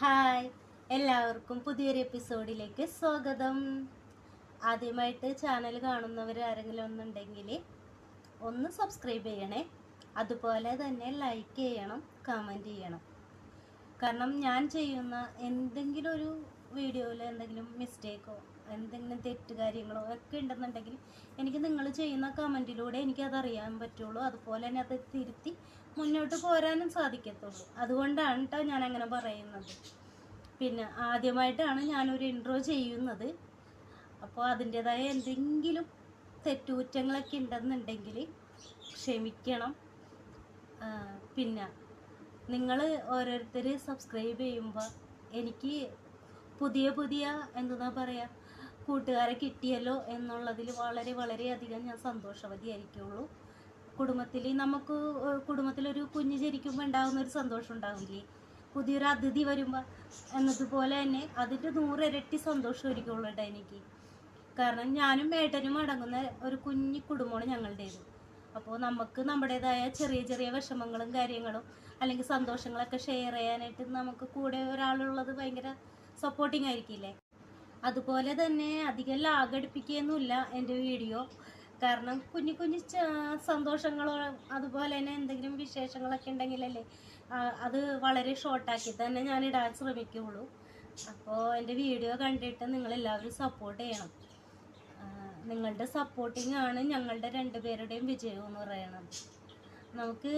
Hi. എല്ലാവർക്കും പുതിയൊരു എപ്പിസോഡിലേക്ക് സ്വാഗതം. ആദ്യമായിട്ട് ചാനൽ കാണുന്നവർ ആരെങ്കിലും ഒന്നുണ്ടെങ്കിൽ ഒന്ന് സബ്സ്ക്രൈബ് ചെയ്യണേ. അതുപോലെ തന്നെ ലൈക്ക് ചെയ്യണം കമന്റ് ചെയ്യണം. കാരണം ഞാൻ ചെയ്യുന്ന എന്തെങ്കിലും ഒരു വീഡിയോയിൽ എന്തെങ്കിലും മിസ്റ്റേക്കോ എന്തെങ്കിലും തെറ്റ് കാര്യങ്ങളോ ഒക്കെ ഉണ്ടെന്നുണ്ടെങ്കിൽ എനിക്ക് നിങ്ങൾ ചെയ്യുന്ന കമന്റിലൂടെ എനിക്കതറിയാൻ പറ്റുള്ളൂ. അതുപോലെ തന്നെ അത് തിരുത്തി മുന്നോട്ട് പോരാനും സാധിക്കത്തുള്ളൂ. അതുകൊണ്ടാണ് കേട്ടോ ഞാൻ അങ്ങനെ പറയുന്നത്. പിന്നെ ആദ്യമായിട്ടാണ് ഞാനൊരു ഇൻട്രോ ചെയ്യുന്നത്. അപ്പോൾ അതിന്റെതായ എന്തെങ്കിലും തെറ്റുകുറ്റങ്ങളൊക്കെ ഉണ്ടെന്നുണ്ടെങ്കിൽ ക്ഷമിക്കണം. പിന്നെ നിങ്ങൾ ഓരോരുത്തർ സബ്സ്ക്രൈബ് ചെയ്യുമ്പോൾ എനിക്ക് പുതിയ പുതിയ എന്താ പറയുക കൂട്ടുകാരെ കിട്ടിയല്ലോ എന്നുള്ളതിൽ വളരെ വളരെയധികം ഞാൻ സന്തോഷവതിയായിരിക്കുള്ളൂ. കുടുംബത്തിൽ നമുക്ക് കുടുംബത്തിലൊരു കുഞ്ഞ് ജനിക്കുമ്പോൾ ഉണ്ടാകുന്ന ഒരു സന്തോഷം ഉണ്ടാവില്ലേ? പുതിയൊരു അതിഥി വരുമ്പോൾ എന്നതുപോലെ തന്നെ അതിന്റെ നൂറിരട്ടി സന്തോഷമായിരിക്കുള്ളൂ കേട്ടോ എനിക്ക്. കാരണം ഞാനും ഏട്ടനും അടങ്ങുന്ന ഒരു കുഞ്ഞു കുടുംബമാണ് ഞങ്ങളുടേത്. അപ്പോൾ നമുക്ക് നമ്മുടേതായ ചെറിയ ചെറിയ വിഷമങ്ങളും കാര്യങ്ങളും അല്ലെങ്കിൽ സന്തോഷങ്ങളൊക്കെ ഷെയർ ചെയ്യാനായിട്ട് നമുക്ക് കൂടെ ഒരാളുള്ളത് ഭയങ്കര സപ്പോർട്ടിംഗ് ആയിരിക്കില്ലേ? അതുപോലെ തന്നെ അധികം ലാഗടിപ്പിക്കുകയൊന്നുമില്ല എന്റെ വീഡിയോ. കാരണം കുഞ്ഞു കുഞ്ഞു സന്തോഷങ്ങളോ അതുപോലെ തന്നെ എന്തെങ്കിലും വിശേഷങ്ങളൊക്കെ ഉണ്ടെങ്കിലല്ലേ അത് വളരെ ഷോർട്ടാക്കി തന്നെ ഞാൻ ഇടാൻ ശ്രമിക്കുകയുള്ളൂ. അപ്പോൾ എന്റെ വീഡിയോ കണ്ടിട്ട് നിങ്ങളെല്ലാവരും സപ്പോർട്ട് ചെയ്യണം. നിങ്ങളുടെ സപ്പോർട്ടിംഗ് ആണ് ഞങ്ങളുടെ രണ്ടുപേരുടെയും വിജയം എന്ന് പറയണത്. നമുക്ക്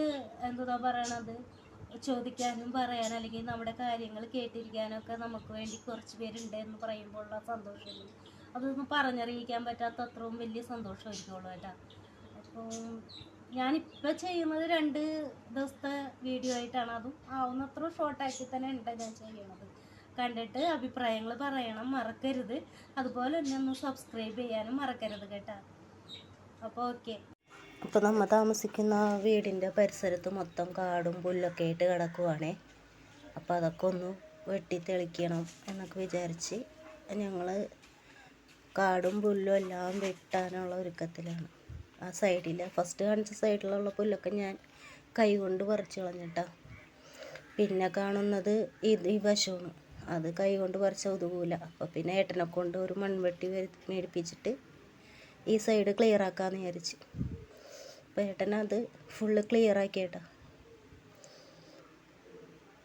എന്താ പറയണത്? ചോദിക്കാനും പറയാനും അല്ലെങ്കിൽ നമ്മുടെ കാര്യങ്ങൾ കേട്ടിരിക്കാനൊക്കെ നമുക്ക് വേണ്ടി കുറച്ച് പേരുണ്ട് എന്ന് പറയുമ്പോഴുള്ള സന്തോഷം. അതൊന്നും പറഞ്ഞറിയിക്കാൻ പറ്റാത്ത അത്രയും വലിയ സന്തോഷം സന്തോഷമായിരിക്കുള്ളൂ കേട്ടോ. അപ്പോൾ ഞാനിപ്പോൾ ചെയ്യുന്നത് രണ്ട് ദിവസത്തെ വീഡിയോ ആയിട്ടാണ്. അതും ആവുന്നത്ര ഷോർട്ടാക്കി തന്നെ ഉണ്ട് ഞാൻ ചെയ്യണത് കണ്ടിട്ട് അഭിപ്രായങ്ങൾ പറയണം മറക്കരുത്. അതുപോലെ തന്നെ ഒന്ന് സബ്സ്ക്രൈബ് ചെയ്യാനും മറക്കരുത് കേട്ടോ. അപ്പോൾ ഓക്കെ അപ്പോൾ നമ്മൾ താമസിക്കുന്ന വീടിന്റെ പരിസരത്ത് മൊത്തം കാടും പുല്ലൊക്കെ ആയിട്ട് കിടക്കുവാണേ. അപ്പോൾ അതൊക്കെ ഒന്ന് വെട്ടി തെളിക്കണം എന്നൊക്കെ വിചാരിച്ച് ഞങ്ങൾ കാടും പുല്ലും എല്ലാം വെട്ടാനുള്ള ഒരുക്കത്തിലാണ്. ആ സൈഡിൽ ഫസ്റ്റ് കാണിച്ച സൈഡിലുള്ള പുല്ലൊക്കെ ഞാൻ കൈ കൊണ്ട് പറിച്ച് കളഞ്ഞിട്ടാ. പിന്നെ കാണുന്നത് ഇത് ഈ വശമാണ്. അത് കൈ കൊണ്ട് പറിച്ച ഒതുകൂല അപ്പോൾ പിന്നെ ഏട്ടനെ കൊണ്ട് ഒരു മൺവെട്ടി മേടിപ്പിച്ചിട്ട് ഈ സൈഡ് ക്ലിയർ ആക്കാമെന്ന് വിചാരിച്ച്. അപ്പോൾ ഏട്ടനത് ഫുള്ള് ക്ലിയർ ആക്കിയേട്ടാ.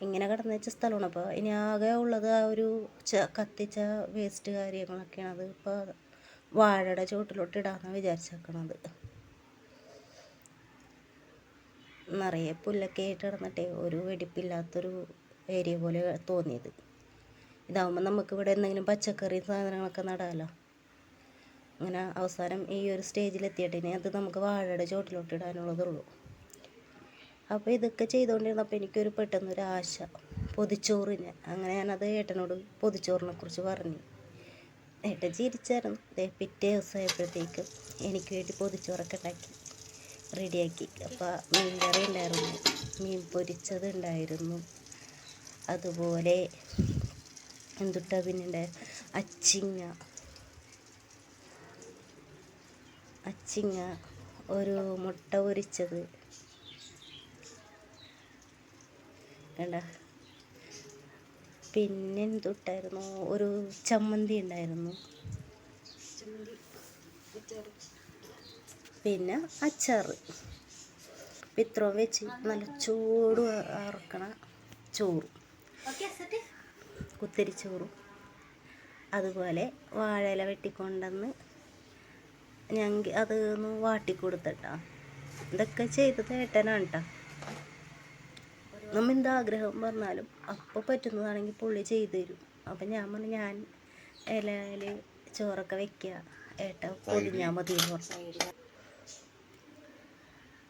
ഇങ്ങനെ കിടന്നു വെച്ച സ്ഥലമാണ്. അപ്പോൾ ഇനി ആകെ ഉള്ളത് ആ ഒരു ച കത്തിച്ച വേസ്റ്റ് കാര്യങ്ങളൊക്കെയാണ്. അത് ഇപ്പോൾ വാഴയുടെ ചുവട്ടിലോട്ട് ഇടാമെന്ന് വിചാരിച്ചേക്കണത് നിറയെ പുല്ലൊക്കെ ആയിട്ട് കിടന്നിട്ടേ ഒരു വെടിപ്പില്ലാത്തൊരു ഏരിയ പോലെ തോന്നിയത്. ഇതാവുമ്പോൾ നമുക്ക് ഇവിടെ എന്തെങ്കിലും പച്ചക്കറി സാധനങ്ങളൊക്കെ നടാമല്ലോ അങ്ങനെ അവസാനം ഈ ഒരു സ്റ്റേജിൽ എത്തിയിട്ട് ഇനി അത് നമുക്ക് വാഴയുടെ ചോട്ടിലോട്ട് ഇടാനുള്ളതുള്ളൂ. അപ്പോൾ ഇതൊക്കെ ചെയ്തുകൊണ്ടിരുന്നപ്പോൾ എനിക്കൊരു പെട്ടെന്നൊരു ആശ പൊതിച്ചോറിന്. അങ്ങനെ ഞാനത് ഏട്ടനോട് പൊതിച്ചോറിനെ കുറിച്ച് പറഞ്ഞു. ഏട്ടൻ ചിരിച്ചായിരുന്നു. പിറ്റേ ദിവസമായപ്പോഴത്തേക്കും എനിക്ക് വേണ്ടി പൊതിച്ചോറൊക്കെ ഉണ്ടാക്കി റെഡിയാക്കി. അപ്പോൾ മീൻ കറി ഉണ്ടായിരുന്നു. മീൻ പൊരിച്ചത് ഉണ്ടായിരുന്നു അതുപോലെ എന്തുട്ടാ പിന്നെ അച്ചിങ്ങ. അച്ചിങ്ങ ഒരു മുട്ട പൊരിച്ചത്. കണ്ട? പിന്നെ എന്തുട്ടായിരുന്നു ഒരു ചമ്മന്തി ഉണ്ടായിരുന്നു. പിന്നെ അച്ചാറ്. പിത്രോം വെച്ച് നല്ല ചൂട് അറക്കണ ചോറും. ചോറ് അതുപോലെ വാഴയില വെട്ടിക്കൊണ്ടുവന്ന് ഞങ്ങൾ അത് ഒന്ന് വാട്ടിക്കൊടുത്തട്ടാ ഇതൊക്കെ ചെയ്തത് ഏട്ടനാണ് കേട്ടോ നമ്മ എന്താ ആഗ്രഹം പറഞ്ഞാലും അപ്പോൾ പറ്റുന്നതാണെങ്കിൽ പുള്ളി ചെയ്തു തരും. അപ്പം ഞാൻ പറഞ്ഞു ഞാൻ ഇലയിൽ ചോറൊക്കെ വെക്കുക ഏട്ട പൊതിഞ്ഞാൽ മതി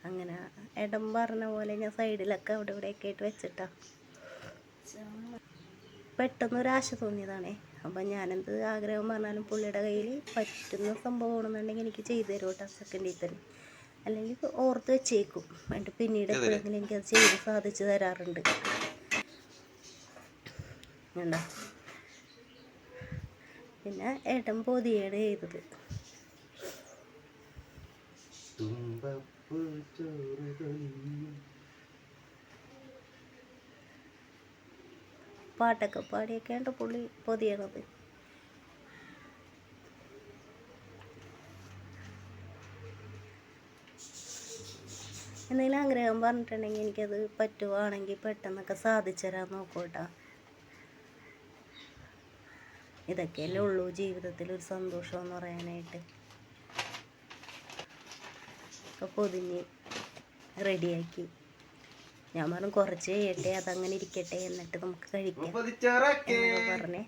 അങ്ങനെ ഏട്ടൻ പറഞ്ഞ പോലെ ഞാൻ സൈഡിലൊക്കെ അവിടെ ഇവിടെയൊക്കെ ആയിട്ട് വെച്ചിട്ടാ. പെട്ടെന്ന് ഒരു ആശ തോന്നിയതാണേ. അപ്പം ഞാനെന്ത് ആഗ്രഹം പറഞ്ഞാലും പുള്ളിയുടെ കയ്യിൽ പറ്റുന്ന സംഭവം സംഭവമാണെന്നുണ്ടെങ്കിൽ എനിക്ക് ചെയ്തു തരും കേട്ടോ സെക്കൻഡിൽ തന്നെ അല്ലെങ്കിൽ ഓർത്ത് വെച്ചേക്കും. എന്നിട്ട് പിന്നീട് എപ്പോഴെങ്കിലും എനിക്കത് ചെയ്ത് സാധിച്ചു തരാറുണ്ട്. കണ്ടോ? പിന്നെ ഏട്ടൻ പൊതിയാണ് ചെയ്തത്. തുമ്പപ്പൂ ചോറ് പാട്ടൊക്കെ പാടിയൊക്കെയാണ് പുള്ളി പൊതിയണത്. എന്തെങ്കിലും ആഗ്രഹം പറഞ്ഞിട്ടുണ്ടെങ്കിൽ എനിക്കത് പറ്റുവാണെങ്കിൽ പെട്ടെന്നൊക്കെ സാധിച്ചു തരാൻ നോക്കൂട്ടാ. ഇതൊക്കെയല്ലേ ഉള്ളൂ ജീവിതത്തിൽ ഒരു സന്തോഷം എന്ന് പറയാനായിട്ട്. ഒക്കെ പൊതിഞ്ഞ് റെഡിയാക്കി ഞാൻ പറഞ്ഞു കുറച്ച് കഴിയട്ടെ അതങ്ങനെ ഇരിക്കട്ടെ എന്നിട്ട് നമുക്ക് കഴിക്കാം. പറഞ്ഞേ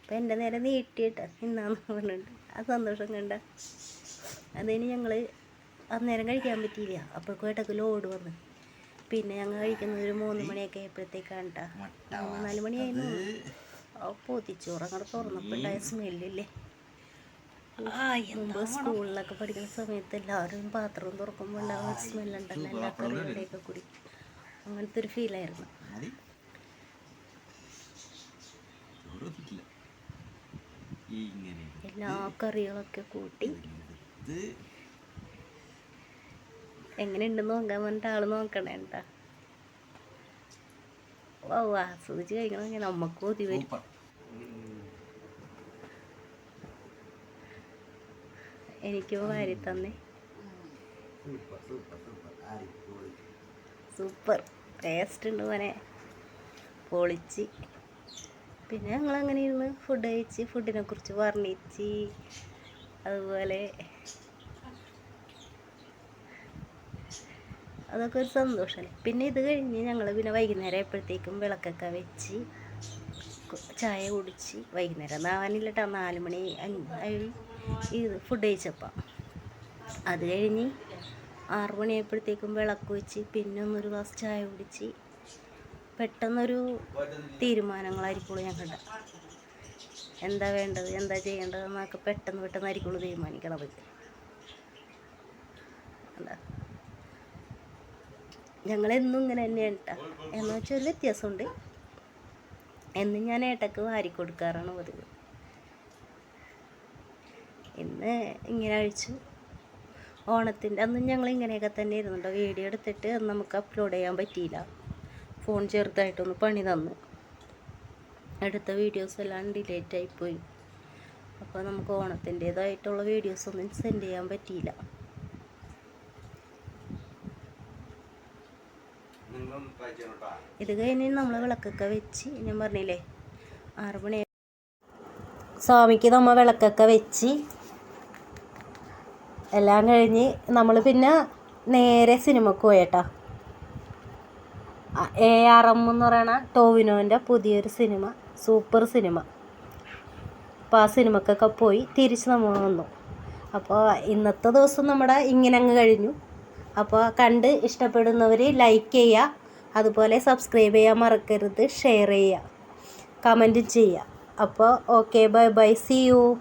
അപ്പം എന്റെ നേരെ നീട്ടിയിട്ട് ഇന്നാന്ന് പറഞ്ഞിട്ട് ആ സന്തോഷം കണ്ട. അതിന് ഞങ്ങൾ അന്നേരം കഴിക്കാൻ പറ്റിയില്ല. അപ്പോഴേക്കും ഇടയ്ക്ക് ലോഡ് വന്ന്. പിന്നെ ഞങ്ങൾ കഴിക്കുന്നത് ഒരു മൂന്ന് മണിയൊക്കെ ആയപ്പോഴത്തേക്കാണ് കേട്ടോ മൂന്ന് നാല് മണിയായിരുന്നു പൊതിച്ചോറ് അങ്ങോട്ട് തുറന്നപ്പോണ്ടായ സ്മെല്ലില്ലേ. ആ മുമ്പ് സ്കൂളിലൊക്കെ പഠിക്കുന്ന സമയത്ത് എല്ലാവരും പാത്രം തുറക്കുമ്പോൾ ഉണ്ടാകുന്ന സ്മെല്ലുണ്ടല്ലോ എല്ലാ കറികളുടെയൊക്കെ കൂടി. അങ്ങനത്തെ ഒരു ഫീലായിരുന്നു എല്ലാ കറികളൊക്കെ കൂട്ടി എങ്ങനെയുണ്ട് എങ്ങനെയുണ്ടെന്ന് നോക്കാൻ പറഞ്ഞിട്ട് ആൾ നോക്കണേ കേട്ടാ ഓ ആസ്വദിച്ച് കഴിക്കണമെങ്കിൽ നമുക്ക് കൊതി വരും എനിക്ക് വാരി തന്നെ സൂപ്പർ ടേസ്റ്റ് ഉണ്ട് മോനെ. പൊളിച്ച്. പിന്നെ ഞങ്ങൾ അങ്ങനെ ഇരുന്ന് ഫുഡ് കഴിച്ച് ഫുഡിനെ കുറിച്ച് വർണിച്ച് അതുപോലെ അതൊക്കെ ഒരു സന്തോഷമല്ലേ പിന്നെ ഇത് കഴിഞ്ഞ് ഞങ്ങൾ പിന്നെ വൈകുന്നേരം എപ്പോഴത്തേക്കും വിളക്കൊക്കെ വെച്ച് ചായ കുടിച്ച് വൈകുന്നേരം നാവാനില്ല കേട്ടോ നാല് മണി ഇത് ഫുഡ് കഴിച്ചപ്പം. അത് കഴിഞ്ഞ് ആറ് മണിയായപ്പോഴത്തേക്കും വിളക്ക് വെച്ച് പിന്നെ ഒന്നൊരു ഗ്ലാസ് ചായ കുടിച്ച് പെട്ടെന്നൊരു തീരുമാനങ്ങളായിരിക്കുള്ളൂ ഞങ്ങളുടെ എന്താ വേണ്ടത്? എന്താ ചെയ്യേണ്ടത്? എന്നൊക്കെ പെട്ടെന്ന് പെട്ടെന്നായിരിക്കുള്ളൂ തീരുമാനിക്കണത്. എന്താ? ഞങ്ങളെന്നും ഇങ്ങനെ തന്നെയാണ് കേട്ടോ എന്ന് വെച്ചാൽ ഒരു വ്യത്യാസമുണ്ട്. എന്നും ഞാൻ ഏട്ടക്ക് വാരി കൊടുക്കാറാണ് പതിവ്. ഇന്ന് ഇങ്ങനെ അഴിച്ചു. ഓണത്തിന്റെ അന്ന് ഞങ്ങൾ ഇങ്ങനെയൊക്കെ തന്നെ ഇരുന്നുണ്ടോ വീഡിയോ എടുത്തിട്ട് അന്ന് നമുക്ക് അപ്ലോഡ് ചെയ്യാൻ പറ്റിയില്ല. ഫോൺ ചെറുതായിട്ടൊന്ന് പണി തന്നു. എടുത്ത വീഡിയോസ് എല്ലാം ഡിലേറ്റ് ആയിപ്പോയി അപ്പോൾ നമുക്ക് ഓണത്തിന്റേതായിട്ടുള്ള വീഡിയോസ് ഒന്നും സെൻഡ് ചെയ്യാൻ പറ്റിയില്ല. ഇത് കഴിഞ്ഞ് നമ്മൾ വിളക്കൊക്കെ വെച്ച് ഞാൻ പറഞ്ഞില്ലേ ആറ് മണി സ്വാമിക്ക് നമ്മൾ വിളക്കൊക്കെ വെച്ച് എല്ലാം കഴിഞ്ഞ് നമ്മൾ പിന്നെ നേരെ സിനിമക്ക് പോയേട്ടാ. എ ആർ എം എന്ന് പറയണ ടോവിനോന്റെ പുതിയൊരു സിനിമ സൂപ്പർ സിനിമ. അപ്പോൾ ആ സിനിമക്കൊക്കെ പോയി തിരിച്ച് നമ്മൾ വന്നു. അപ്പോൾ ഇന്നത്തെ ദിവസം നമ്മുടെ ഇങ്ങനെ അങ്ങ് കഴിഞ്ഞു. അപ്പോൾ കണ്ട് ഇഷ്ടപ്പെടുന്നവർ ലൈക്ക് ചെയ്യുക അതുപോലെ സബ്സ്ക്രൈബ് ചെയ്യാൻ മറക്കരുത് ഷെയർ ചെയ്യുക കമന്റും ചെയ്യുക അപ്പോൾ okay bye bye see you